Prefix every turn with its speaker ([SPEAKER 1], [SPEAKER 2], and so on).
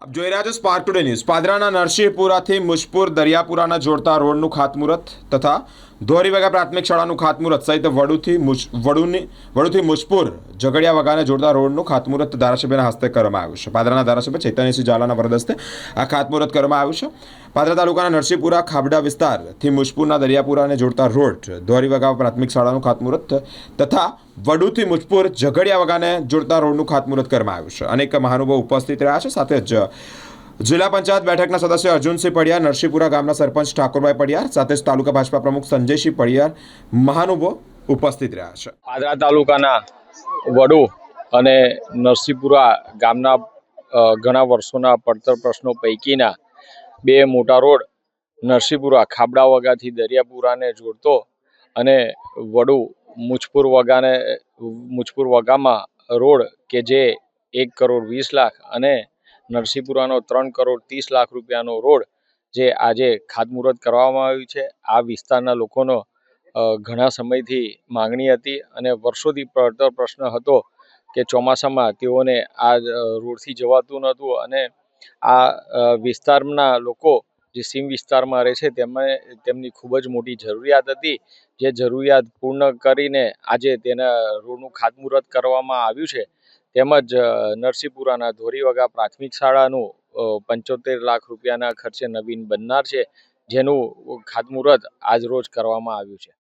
[SPEAKER 1] આપ જોઈ રહ્યા છો સ્પાર્ક ટુડે ન્યૂઝ પાદરાના નરસિંહપુરાથી મુશપુર દરિયાપુરાના જોડતા રોડનું ખાતમુહૂર્ત તથા ધોરીવગા પ્રાથમિક શાળાનું ખાતમુહૂર્ત સહિત વડુથી વડુની, વડુથી મુશપુર ઝઘડિયા વગાને જોડતા રોડનું ખાતમુહૂર્ત ધારાસભ્યના હસ્તે કરવામાં આવ્યું છે. પાદરાના ધારાસભ્ય ચૈતન્યસિંહ ઝાલાના વરદસ્તે આ ખાતમુહૂર્ત કરવામાં આવ્યું છે. પાદરા તાલુકાના નરસિંહપુરા ખાબડા વિસ્તારથી મુશપુરના દરિયાપુરાને જોડતા રોડ ધોરીવગા પ્રાથમિક શાળાનું ખાતમુહૂર્ત તથા વડુથી મુજપુર ઝઘડિયા વગાને જોડતા રોડનું ખાતમુહૂર્ત કરવામાં આવ્યું છે. અનેક મહાનુભાવ ઉપસ્થિત રહ્યા છે. સાથે જ જિલ્લા પંચાયત બેઠકના સદસ્ય અર્જુનસિંહ પડિયાર, નરસિંહપુરા ગામના સરપંચ ઠાકોરભાઈ પડિયાર, સાથે જ તાલુકા ભાજપા પ્રમુખ સંજયસિંહ પડિયાર મહાનુભાવ ઉપસ્થિત રહ્યા છે.
[SPEAKER 2] આદરા તાલુકાના વડુ અને નરસિંહપુરા ગામના ઘણા વર્ષોના પડતર પ્રશ્નો પૈકીના બે મોટા રોડ નરસિંહપુરા ખાબડા વગાથી દરિયાપુરાને જોડતો અને વડુ મુજપુર વગાને, મુજપુર વગામાં રોડ કે જે એક કરોડ વીસ લાખ અને નરસિંહપુરાનો ત્રણ કરોડ ત્રીસ લાખ રૂપિયાનો રોડ જે આજે ખાતમુહૂર્ત કરવામાં આવ્યું છે, આ વિસ્તારના લોકોનો ઘણા સમયથી માંગણી હતી અને વર્ષોથી પડતર પ્રશ્ન હતો કે ચોમાસામાં તેઓને આ રોડથી જવાતું નહોતું અને આ વિસ્તારના લોકો જે સીમ વિસ્તારમાં રહે છે, તેમને, તેમની ખૂબ જ મોટી જરૂરિયાત હતી. જે જરૂરિયાત પૂર્ણ કરીને આજે તેના રોડનું ખાતમુહૂર્ત કરવામાં આવ્યું છે. તેમજ નરસિંહપુરાના ધોરીવગા પ્રાથમિક શાળાનું પંચોતેર લાખ રૂપિયાના ખર્ચે નવીન બનનાર છે, જેનું ખાતમુહૂર્ત આજ રોજ કરવામાં આવ્યું છે.